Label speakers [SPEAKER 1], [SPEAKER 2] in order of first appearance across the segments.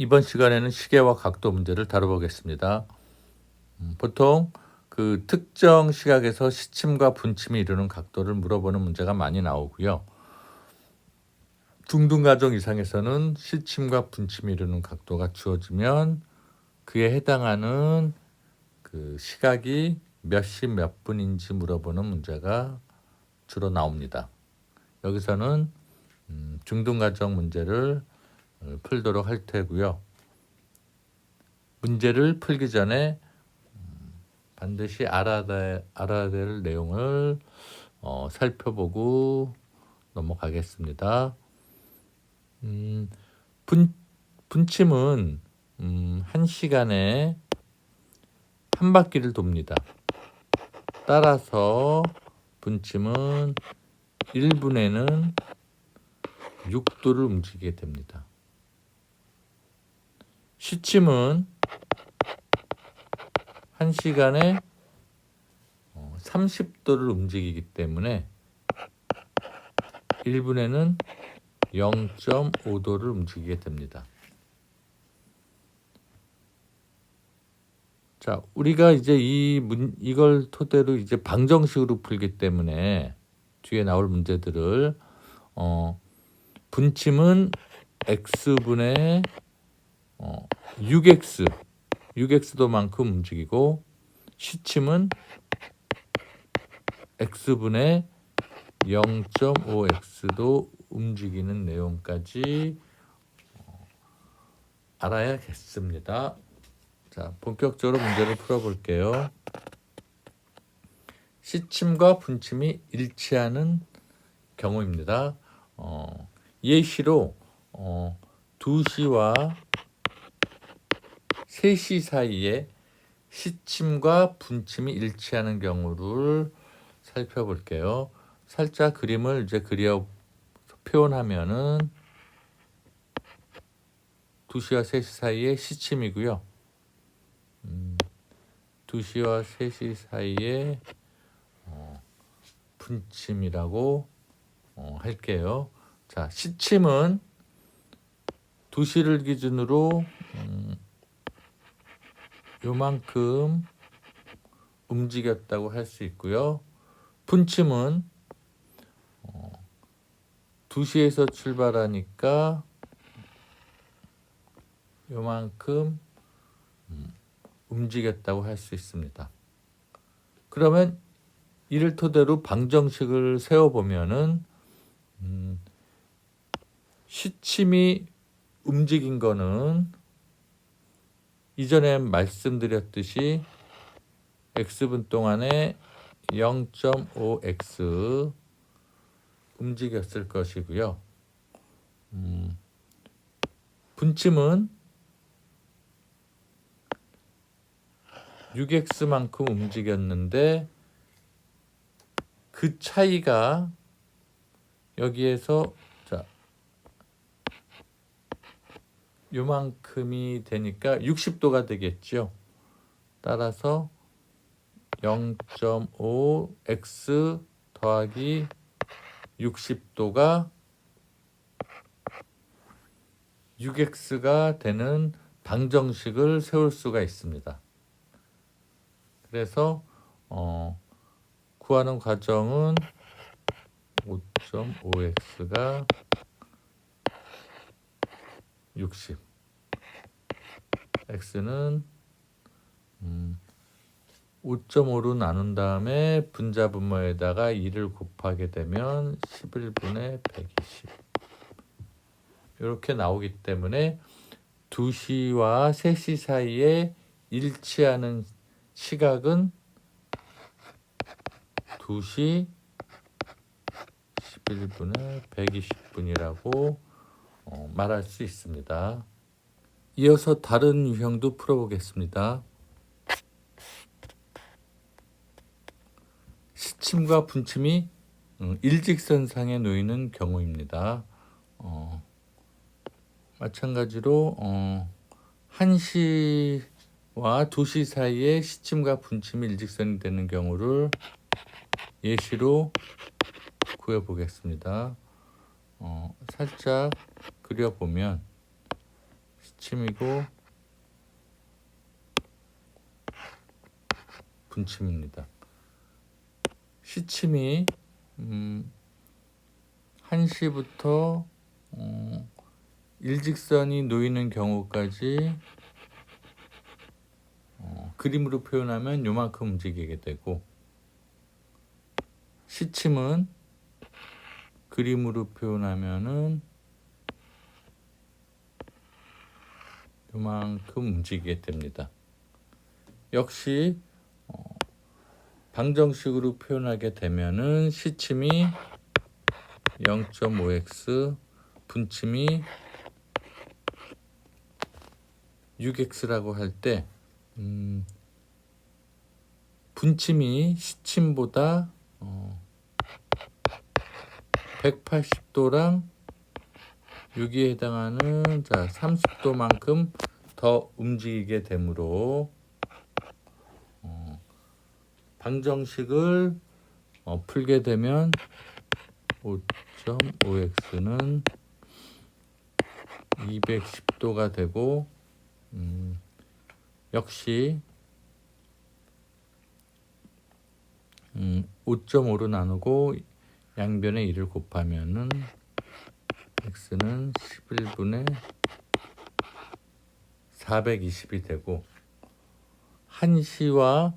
[SPEAKER 1] 이번 시간에는 시계와 각도 문제를 다뤄보겠습니다. 음, 보통 그 특정 시각에서 시침과 분침이 이루는 각도를 물어보는 문제가 많이 나오고요. 중등 가정 이상에서는 시침과 분침이 이루는 각도가 주어지면 그에 해당하는 그 시각이 몇 시 몇 분인지 물어보는 문제가 주로 나옵니다. 여기서는 음, 중등 가정 문제를 어, 풀도록 할 테고요. 문제를 풀기 전에 음, 반드시 알아야 될 내용을 어, 살펴보고 넘어가겠습니다. 음, 분, 분침은 음, 한 시간에 한 바퀴를 돕니다. 따라서 분침은 1분에는 6도를 움직이게 됩니다. 시침은 한 시간에 30도를 움직이기 때문에 1분에는 0.5도를 움직이게 됩니다. 자, 우리가 이제 이 문, 이걸 토대로 이제 방정식으로 풀기 때문에 뒤에 나올 문제들을 어, 분침은 x분의 어, 6x 6x도만큼 움직이고 시침은 x분의 0.5x도 움직이는 내용까지 어, 알아야겠습니다. 자, 본격적으로 문제를 풀어볼게요. 시침과 분침이 일치하는 경우입니다. 어, 예시로 어, 2시와 3시 사이에 시침과 분침이 일치하는 경우를 살펴볼게요. 살짝 그림을 이제 그려 표현하면은 2시와 3시 사이에 시침이고요. 음, 2시와 3시 사이에 어, 분침이라고 어, 할게요. 자, 시침은 2시를 기준으로 음, 요만큼 움직였다고 할 수 있고요. 분침은 어, 2시에서 출발하니까 요만큼 음, 움직였다고 할 수 있습니다. 그러면 이를 토대로 방정식을 세워보면은 음, 시침이 움직인 거는 이전에 말씀드렸듯이 x분 동안에 0.5x 움직였을 것이고요. 음, 분침은 6x만큼 움직였는데 그 차이가 여기에서 자 요만큼이 되니까 60도가 되겠죠. 따라서 0.5x 더하기 60도가 6x가 되는 방정식을 세울 수가 있습니다. 그래서 어, 구하는 과정은 5.5x가 60 x는 음, 5.5로 나눈 다음에 분자분모에다가 2를 곱하게 되면 11분의 120 이렇게 나오기 때문에 2시와 3시 사이에 일치하는 시각은 2시 11분에 120분이라고 어, 말할 수 있습니다. 이어서 다른 유형도 풀어보겠습니다. 시침과 분침이 음, 일직선상에 놓이는 경우입니다. 어, 마찬가지로 어, 1시 와 2시 사이에 시침과 분침이 일직선이 되는 경우를 예시로 구해보겠습니다. 어, 살짝 그려보면 시침이고 분침입니다. 시침이 음, 1시부터 어, 일직선이 놓이는 경우까지 어, 그림으로 표현하면 요만큼 움직이게 되고 시침은 그림으로 표현하면은 요만큼 움직이게 됩니다. 역시 어, 방정식으로 표현하게 되면은 시침이 0.5x 분침이 6x라고 할때 음, 분침이 시침보다 어, 180도랑 6에 해당하는 자 30도만큼 더 움직이게 되므로 어, 방정식을 어, 풀게 되면 5.5x는 210도가 되고 음, 역시 음, 5.5로 나누고 양변에 1을 곱하면은 x는 11분의 420이 되고 1시와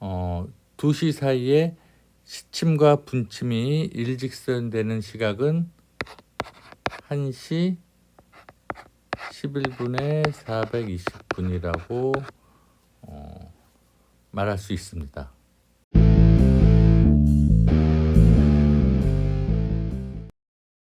[SPEAKER 1] 어, 2시 사이에 시침과 분침이 일직선되는 시각은 1시 11분의 420분이라고 어, 말할 수 있습니다.